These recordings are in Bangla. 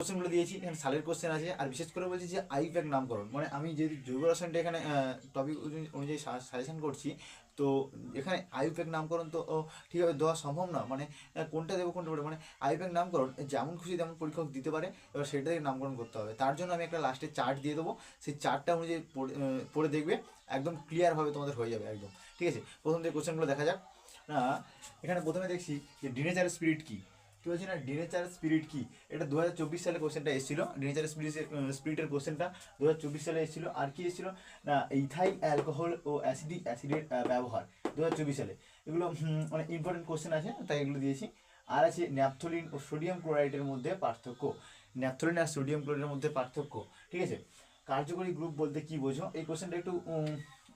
কোশ্চেনগুলো দিয়েছি, এখানে সালের কোশ্চেন আছে, আর বিশেষ করে বলছি যে আইপ্যাক নামকরণ। মানে আমি যেহেতু জৈব রসায়নটা এখানে টপিক অনুযায়ী সাজেশন করছি, তো এখানে আইপ্যাক নামকরণ তো ঠিকভাবে দেওয়া সম্ভব না। মানে কোনটা দেবো কোনটা দেবো মানে আইপ্যাক নামকরণ যেমন খুশি তেমন পরীক্ষক দিতে পারে, এবার সেটা থেকে নামকরণ করতে হবে। তার জন্য আমি একটা লাস্টে চার্ট দিয়ে দেবো। সেই চার্টটা অনুযায়ী পড়ে পড়ে দেখবে, একদম ক্লিয়ারভাবে তোমাদের হয়ে যাবে একদম। ঠিক আছে? প্রথম থেকে কোশ্চেনগুলো দেখা যাক। এখানে প্রথমে দেখছি যে ডিনেচার স্পিরিট কী? কি বলছি না? ডিনেচার স্পিরিট কি? এটা দু হাজার চব্বিশ সালে কোশ্চেনটা এসেছিল। ডিনেচার স্পিরিটের স্পিরিটের কোশ্চেনটা দু হাজার চব্বিশ সালে এসেছিল। আর কি এসেছিল? না ইথাইল অ্যালকোহল ও অ্যাসিডিক অ্যাসিডের ব্যবহার। দু হাজার চব্বিশ সালে। এগুলো অনেক ইম্পর্টেন্ট কোশ্চেন আছে, তাই এগুলো দিয়েছি। আর আছে ন্যাপথলিন ও সোডিয়াম ক্লোরাইডের মধ্যে পার্থক্য। ন্যাপথলিন আর সোডিয়াম ক্লোরাইডের মধ্যে পার্থক্য। ঠিক আছে? কার্যকরী গ্রুপ বলতে কি বোঝো? এই কোশ্চেনটা একটু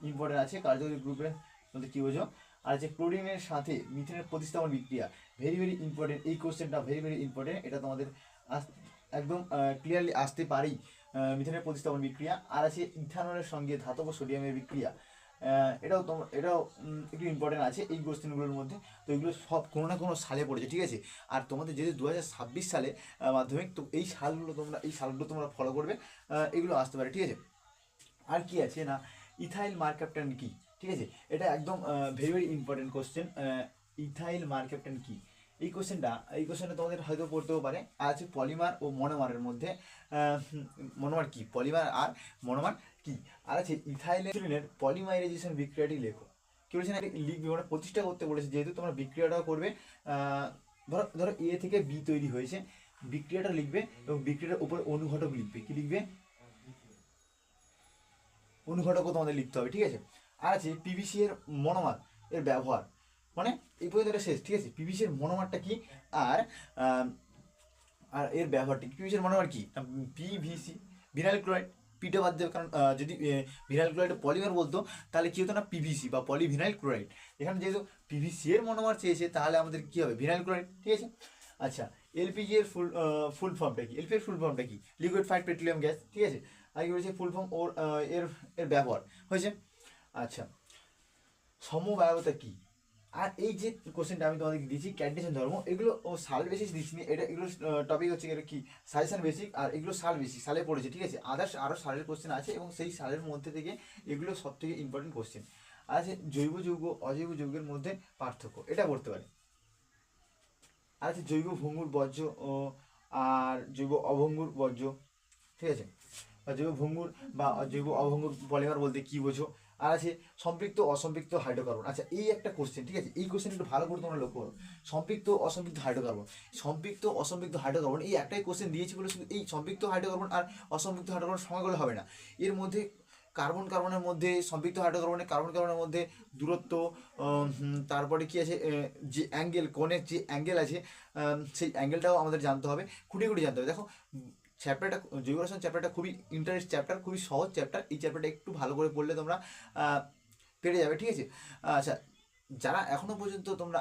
ইম্পর্টেন্ট আছে। কার্যকরী গ্রুপের মধ্যে কি বোঝো? আর যে ক্লোরিনের সাথে মিথেনের প্রতিস্থাপন বিক্রিয়া। ভেরি ভেরি ইম্পর্টেন্ট এই কোশ্চেনটা ভেরি ভেরি ইম্পর্টেন্ট এটা তোমাদের একদম ক্লিয়ারলি আসতে আহ, মিথেনের প্রতিস্থাপন বিক্রিয়া আর আছে ইথানলের সঙ্গে ধাতব সোডিয়ামের বিক্রিয়া। এটাও তোমার এটাও একটু ইম্পর্টেন্ট আছে এই কোশ্চেনগুলোর মধ্যে। তো এগুলো সব কোনো না কোনো সালে পড়েছে ঠিক আছে? আর তোমাদের যেহেতু দু হাজার ছাব্বিশ সালে মাধ্যমিক তো এই সালগুলো তোমরা এই সালগুলো তোমরা ফলো করবে। এগুলো আসতে পারে ঠিক আছে? আর কি আছে না? ইথাইল মার্কাপটান কি? ঠিক আছে? এটা একদম very very important question ethyl mercaptan কি? এই কোশ্চেনটা এই কোশ্চেনটা তোমাদের হয়তো পড়তেও পারে। আর আছে পলিমার ও মনোমারের মধ্যে মনোমার কি? পলিমার আর মনোমার কি? আর আছে ইথাইলের পলিমারাইজেশন বিক্রিয়াটি লেখো। কি বলছে না? লিখবে মানে প্রতিষ্ঠা করতে বলেছে। যেহেতু তোমরা বিক্রিয়াটাও করবে ধরো ধরো এ থেকে বি তৈরি হয়েছে। বিক্রিয়াটা লিখবে এবং বিক্রিয়াটার উপর অনুঘটক লিখবে। কি লিখবে? অনুঘটকও তোমাদের লিখতে হবে, ঠিক আছে? আর আছে পিভিসি এর মনোমার, এর ব্যবহার। মানে এই পর্যন্ত শেষ, ঠিক আছে? পিভিসি এর মনোমারটা কি? আর আর এর ব্যবহারটা কি? পিভিসি এর মনোমার কি? পিভিসি, ভিনাইল ক্লোরাইড পিটা বাদ দেবে কারণ যদি ভিনাইল ক্লোরাইড পলিমার বলতো, তাহলে কি হতো না? পিভিসি বা পলিভিনাইল ক্লোরাইড। এখানে যেহেতু পিভিসি এর মনোমার চেয়েছে, তাহলে আমাদের কি হবে? ভিনাইল ক্লোরাইড, ঠিক আছে? আচ্ছা এলপিজি এর ফুল ফুল ফর্মটা কি? এলপি এর ফুল ফর্মটা কি? লিকুইড পেট্রোলিয়াম গ্যাস, ঠিক আছে? আগে বলেছে ফুল ফর্ম ওর এর এর ব্যবহার হয়েছে। আচ্ছা সমবায়তা কি? আর এই যে কোশ্চেনটা আমি তোমাদেরকে দিয়েছি ক্যান্ডিশন ধর্ম, এগুলো ও সাল বেসিস দিচ্ছি এটা এগুলো টপিক হচ্ছে এটা কি? সাজেশন বেসিক আর এগুলো সাল বেসিক সালে পড়েছে, ঠিক আছে? আদার্স আরও সালের কোশ্চেন আছে এবং সেই সালের মধ্যে থেকে এগুলো সব থেকে ইম্পর্টেন্ট কোশ্চেন আছে জৈব যৌগ, অজৈব যৌগের মধ্যে পার্থক্য, এটা করতে পারে। আর আছে জৈব ভঙ্গুর বর্জ্য ও, আর জৈব অভঙ্গুর বর্জ্য, ঠিক আছে? বা জৈব ভঙ্গুর বা জৈব অভঙ্গুর পলিমার বলতে কি বোঝো? আর আছে সম্পৃক্ত অসম্পৃক্ত হাইড্রোকার্বন। আচ্ছা এই একটা কোশ্চেন ঠিক আছে? এই কোশ্চেন একটু ভালো করে তোমরা লক্ষ্য করো। সম্পৃক্ত অসম্পৃক্ত হাইড্রোকার্বন। সম্পৃক্ত অসম্পৃক্ত হাইড্রোকার্বন, এই একটাই কোশ্চেন দিয়েছি বলে শুধু এই সম্পৃক্ত হাইড্রোকার্বন আর অসম্পৃক্ত হাইড্রোকার্বন সময় হবে না। এর মধ্যে কার্বন কার্বনের মধ্যে, সম্পৃক্ত হাইড্রোকার্বনের কার্বন কার্বনের মধ্যে দূরত্ব তারপরে কি আছে যে অ্যাঙ্গেল কোণের যে অ্যাঙ্গেল আছে সেই অ্যাঙ্গেলটাও আমাদের জানতে হবে। খুঁটি খুঁটি জানতে হবে। দেখো চ্যাপ্টারটা জৈব রসায়ন চ্যাপ্টারটা খুবই ইন্টারেস্ট চ্যাপ্টার খুবই সহজ চ্যাপ্টার এই চ্যাপ্টারটা একটু ভালো করে পড়লে তোমরা পেরে যাবে, ঠিক আছে? আচ্ছা যারা এখনও পর্যন্ত তোমরা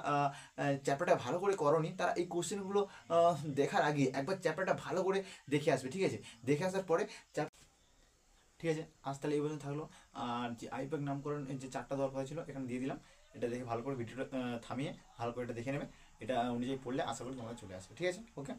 চ্যাপ্টারটা ভালো করে করনি, তারা এই কোশ্চেনগুলো দেখার আগে একবার চ্যাপ্টারটা ভালো করে দেখে আসবে, ঠিক আছে? দেখে আসার পরে চ্যাপ ঠিক আছে? আজ তাহলে এই পর্যন্ত থাকল। আর যে আইপ্যাক নামকরণ যে চারটা দরকার হয়েছিল এখানে দিয়ে দিলাম। এটা দেখে ভালো করে ভিডিওটা থামিয়ে, ভালো করে এটা দেখে নেবে। এটা অনুযায়ী পড়লে আশা করি তোমরা চলে আসবে, ঠিক আছে? ওকে